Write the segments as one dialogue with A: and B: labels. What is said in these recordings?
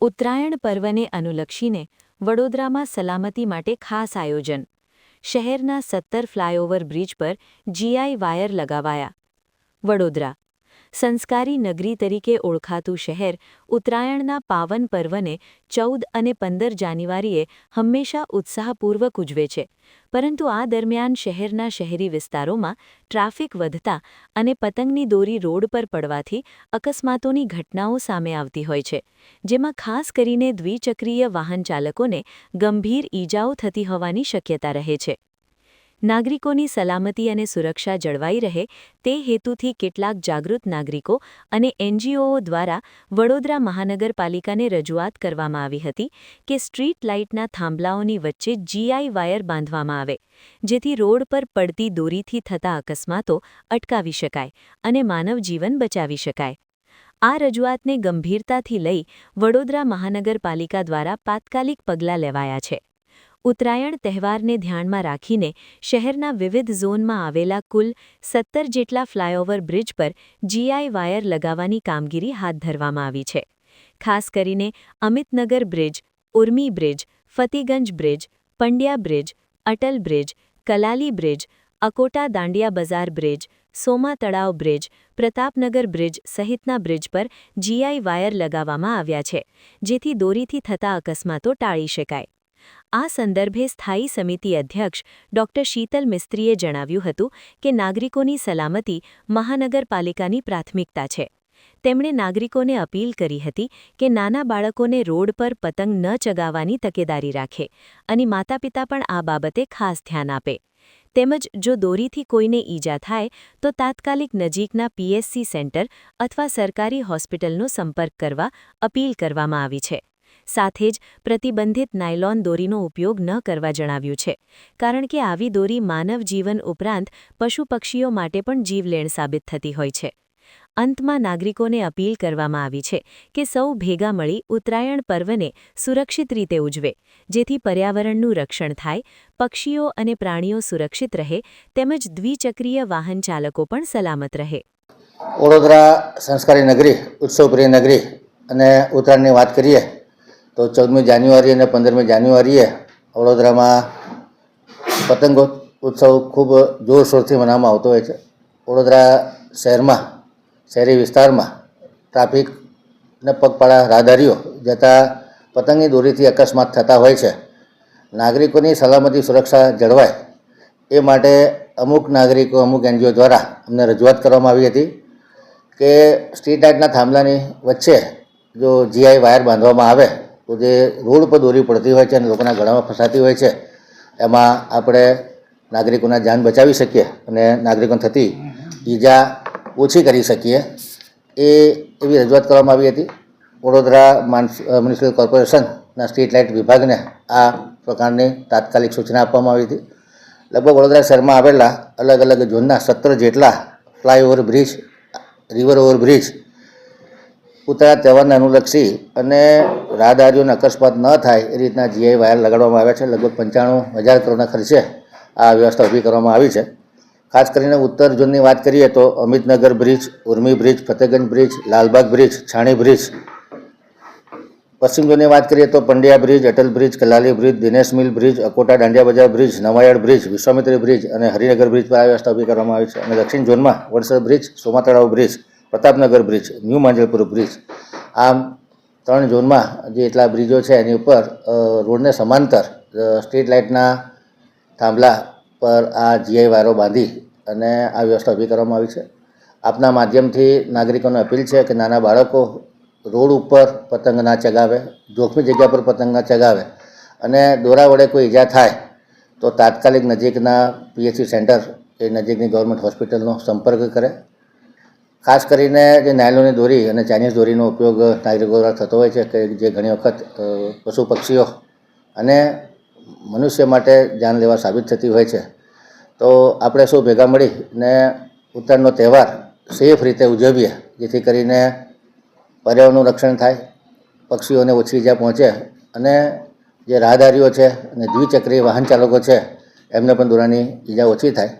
A: ઉત્તરાયણ પર્વને અનુલક્ષીને વડોદરામાં સલામતી માટે ખાસ આયોજન. શહેરના સત્તર ફ્લાયઓવર બ્રિજ પર જીઆઈ વાયર લગાવાયા. વડોદરા સંસ્કારી નગરી તરીકે ઓળખાતું શહેર ઉત્તરાયણના પાવન પર્વને ચૌદ અને પંદર જાન્યુઆરીએ હંમેશા ઉત્સાહપૂર્વક ઉજવે છે. પરંતુ આ દરમિયાન શહેરના શહેરી વિસ્તારોમાં ટ્રાફિક વધતા અને પતંગની દોરી રોડ પર પડવાથી અકસ્માતોની ઘટનાઓ સામે આવતી હોય છે, જેમાં ખાસ કરીને દ્વિચક્રીય વાહન ચાલકોને ગંભીર ઈજાઓ થતી હોવાની શક્યતા રહે છે. નાગરિકોની સલામતી અને સુરક્ષા જળવાઈ રહે તે હેતુથી કેટલાક જાગૃત નાગરિકો અને એનજીઓઓ દ્વારા વડોદરા મહાનગરપાલિકાને રજૂઆત કરવામાં આવી હતી કે સ્ટ્રીટ લાઇટના થાંભલાઓની વચ્ચે જીઆઈ વાયર બાંધવામાં આવે, જેથી રોડ પર પડતી દોરીથી થતા અકસ્માતો અટકાવી શકાય અને માનવજીવન બચાવી શકાય. આ રજૂઆતને ગંભીરતાથી લઈ વડોદરા મહાનગરપાલિકા દ્વારા તાત્કાલિક પગલાં લેવાયા છે. ઉત્તરાયણ તહેવારને ધ્યાનમાં રાખીને શહેરના વિવિધ ઝોનમાં આવેલા કુલ સત્તર જેટલા ફ્લાયઓવર બ્રિજ પર જીઆઈ વાયર લગાવવાની કામગીરી હાથ ધરવામાં આવી છે. ખાસ કરીને Amitnagar bridge, Urmi bridge, Fatehganj bridge, Pandya bridge, Atal bridge, Kalali bridge, Akota Dandiya Bazar bridge, Soma Talav bridge, Pratapnagar bridge સહિતના બ્રિજ પર જીઆઈ વાયર લગાવવામાં આવ્યા છે, જેથી દોરીથી થતા અકસ્માતો ટાળી શકાય. આ સંદર્ભે સ્થાયી સમિતિ અધ્યક્ષ ડોક્ટર શીતલ મિસ્ત્રીએ જણાવ્યું હતું કે નાગરિકોની સલામતી મહાનગરપાલિકાની પ્રાથમિકતા છે. તેમણે નાગરિકોને અપીલ કરી હતી કે નાના બાળકોને રોડ પર પતંગ ન ચગાવવાની તકેદારી રાખે અને માતાપિતા પણ આ બાબતે ખાસ ધ્યાન આપે. તેમજ જો દોરીથી કોઈને ઈજા થાય, તો તાત્કાલિક નજીકના પીએસસી સેન્ટર અથવા સરકારી હોસ્પિટલનો સંપર્ક કરવા અપીલ કરવામાં આવી છે. સાથે જ પ્રતિબંધિત નાયલોન દોરીનો ઉપયોગ ન કરવા જણાવ્યું છે, કારણ કે આવી દોરી માનવ જીવન ઉપરાંત પશુ પક્ષીઓ માટે પણ જીવલેણ સાબિત થતી હોય છે. અંતમાં નાગરિકોને અપીલ કરવામાં આવી છે કે સૌ ભેગા મળી ઉત્તરાયણ પર્વને સુરક્ષિત રીતે ઉજવે, જેથી પર્યાવરણનું રક્ષણ થાય, પક્ષીઓ અને પ્રાણીઓ સુરક્ષિત રહે, તેમજ દ્વિચક્રીય વાહન ચાલકો પણ સલામત રહે.
B: વડોદરા સંસ્કારી નગરી, ઉત્સવપ્રિય નગરી અને ઉત્તરાયણની વાત કરીએ તો ચૌદમી જાન્યુઆરી અને પંદરમી જાન્યુઆરીએ વડોદરામાં પતંગો ઉત્સવ ખૂબ જોરશોરથી મનાવવામાં આવતો હોય છે. વડોદરા શહેરમાં, શહેરી વિસ્તારમાં ટ્રાફિકને પગપાળા રાહદારીઓ જતાં પતંગની દોરીથી અકસ્માત થતા હોય છે. નાગરિકોની સલામતી સુરક્ષા જળવાય એ માટે અમુક નાગરિકો, અમુક એનજીઓ દ્વારા અમને રજૂઆત કરવામાં આવી હતી કે સ્ટ્રીટ લાઇટના થાંભલાની વચ્ચે જો જીઆઈ વાયર બાંધવામાં આવે તો જે રોડ પર દોરી પડતી હોય છે અને લોકોના ગળામાં ફસાતી હોય છે, એમાં આપણે નાગરિકોના જાન બચાવી શકીએ અને નાગરિકોને થતી ઈજા ઓછી કરી શકીએ, એ એવી રજૂઆત કરવામાં આવી હતી. વડોદરા મ્યુનિસિપલ કોર્પોરેશનના સ્ટ્રીટ લાઇટ વિભાગને આ પ્રકારની તાત્કાલિક સૂચના આપવામાં આવી હતી. લગભગ વડોદરા શહેરમાં આવેલા અલગ અલગ ઝોનના સત્તર જેટલા flyover bridge, river over bridge Uttarayan તહેવારને અનુલક્ષી અને રાહદારીઓને અકસ્માત ન થાય એ રીતના જીઆઈ વાયર લગાડવામાં આવ્યા છે. લગભગ પંચાણું હજાર કરોડના ખર્ચે આ વ્યવસ્થા ઊભી કરવામાં આવી છે. ખાસ કરીને ઉત્તર ઝોનની વાત કરીએ તો Amitnagar bridge, Urmi bridge, Fatehganj bridge, Lalbaug bridge, Chhani bridge. પશ્ચિમ ઝોનની વાત કરીએ તો Pandya bridge, Atal bridge, Kalali bridge, Dinesh mill bridge, Akota Dandiya Bazar bridge, Navayard bridge, Vishwamitri bridge અને હરિનગર બ્રિજ પર આ વ્યવસ્થા ઊભી કરવામાં આવી છે. અને દક્ષિણ ઝોનમાં Vadsar bridge, Somatalav bridge Pratapnagar bridge, new Manjalpur bridge. આમ ત્રણ ઝોનમાં જે એટલા બ્રિજો છે એની ઉપર રોડને સમાંતર સ્ટ્રીટ લાઇટના થાંભલા પર આ જીઆઈ વાયરો બાંધી અને આ વ્યવસ્થા ઊભી કરવામાં આવી છે. આપના માધ્યમથી નાગરિકોને અપીલ છે કે નાના બાળકો રોડ ઉપર પતંગ ના ચગાવે, જોખમી જગ્યા પર પતંગ ના ચગાવે અને દોરા વડે કોઈ ઈજા થાય તો તાત્કાલિક નજીકના પીએચસી સેન્ટર કે નજીકની ગવર્મેન્ટ હોસ્પિટલનો સંપર્ક કરે. ખાસ કરીને જે નાયલોની દોરી અને ચાઇનીઝ દોરીનો ઉપયોગ નાગરિકો દ્વારા થતો હોય છે કે જે ઘણી વખત પશુ પક્ષીઓ અને મનુષ્ય માટે જાનલેવા સાબિત થતી હોય છે. તો આપણે સૌ ભેગા મળીને ઉત્તરાયણનો તહેવાર સેફ રીતે ઉજવીએ, જેથી કરીને પર્યાવરણનું રક્ષણ થાય, પક્ષીઓને ઓછી ઈજા પહોંચે અને જે રાહદારીઓ છે અને દ્વિચક્રીય વાહન ચાલકો છે, એમને પણ દોરાની ઈજા ઓછી થાય.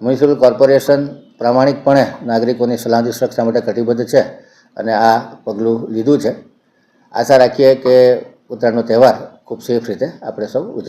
B: મ્યુનિસિપલ કોર્પોરેશન પ્રામાણિકપણે નાગરિકોની સલામતી સુરક્ષા માટે કટિબદ્ધ છે અને આ પગલું લીધું છે. આશા રાખીએ કે ઉત્તરાયણનો તહેવાર ખૂબ સેફ રીતે આપણે સૌ ઉજવીએ